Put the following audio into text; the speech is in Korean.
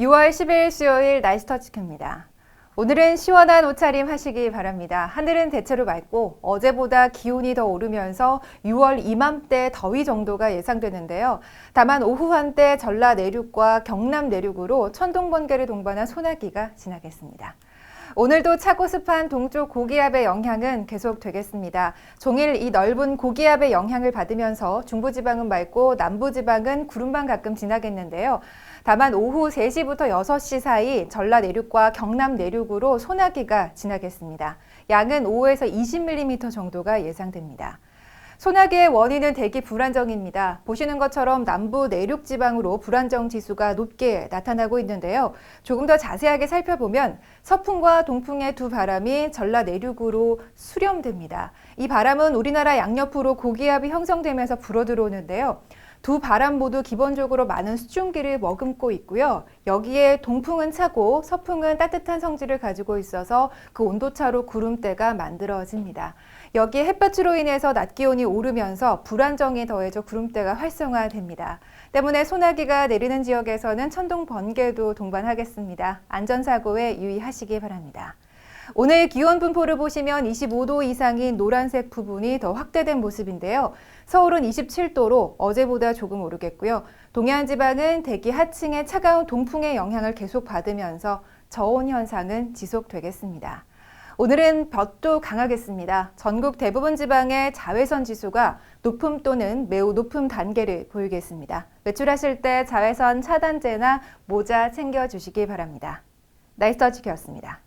6월 10일 수요일 나이스 터치입니다. 오늘은 시원한 옷차림 하시기 바랍니다. 하늘은 대체로 맑고 어제보다 기온이 더 오르면서 6월 이맘때 더위 정도가 예상되는데요. 다만 오후 한때 전라 내륙과 경남 내륙으로 천둥 번개를 동반한 소나기가 지나겠습니다. 오늘도 차고 습한 동쪽 고기압의 영향은 계속되겠습니다. 종일 이 넓은 고기압의 영향을 받으면서 중부지방은 맑고 남부지방은 구름만 가끔 지나겠는데요. 다만 오후 3시부터 6시 사이 전라 내륙과 경남 내륙으로 소나기가 지나겠습니다. 양은 5에서 20mm 정도가 예상됩니다. 소나기의 원인은 대기 불안정입니다. 보시는 것처럼 남부 내륙 지방으로 불안정 지수가 높게 나타나고 있는데요. 조금 더 자세하게 살펴보면 서풍과 동풍의 두 바람이 전라 내륙으로 수렴됩니다. 이 바람은 우리나라 양옆으로 고기압이 형성되면서 불어 들어오는데요. 두 바람 모두 기본적으로 많은 수증기를 머금고 있고요. 여기에 동풍은 차고 서풍은 따뜻한 성질을 가지고 있어서 그 온도차로 구름대가 만들어집니다. 여기에 햇볕으로 인해서 낮 기온이 오르면서 불안정이 더해져 구름대가 활성화됩니다. 때문에 소나기가 내리는 지역에서는 천둥 번개도 동반하겠습니다. 안전사고에 유의하시기 바랍니다. 오늘 기온 분포를 보시면 25도 이상인 노란색 부분이 더 확대된 모습인데요. 서울은 27도로 어제보다 조금 오르겠고요. 동해안 지방은 대기 하층의 차가운 동풍의 영향을 계속 받으면서 저온 현상은 지속되겠습니다. 오늘은 볕도 강하겠습니다. 전국 대부분 지방의 자외선 지수가 높음 또는 매우 높음 단계를 보이겠습니다. 외출하실 때 자외선 차단제나 모자 챙겨주시기 바랍니다. 나이스터치였습니다.